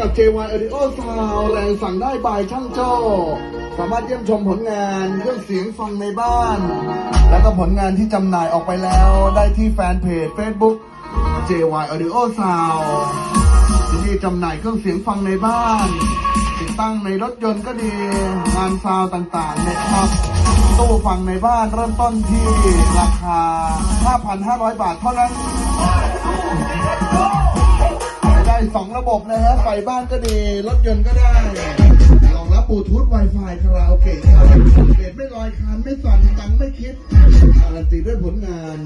JY Audio Sound แรงสั่งได้บายช่างโจ้สามารถเยี่ยมชมผลงานเครื่องเสียงฟังในบ้าน แล้วก็ผลงานที่จำหน่ายออกไปแล้ว ได้ที่แฟนเพจ Facebook JY Audio Sound ที่นี่จำหน่ายเครื่องเสียงฟังในบ้าน ติดตั้งในรถยนต์ก็ดี งานซาวต่างๆนะครับตู้ฟังในบ้านเริ่มต้นที่ราคา 5,500 บาทเท่านั้น สองระบบนะฮะ ไฟบ้านก็ดี รถยนต์ก็ได้ รองรับบลูทูธ Wi-Fi คาราโอเกะเบสไม่ลอยคานไม่สั่นตังไม่คิดการันตีด้วยผลงาน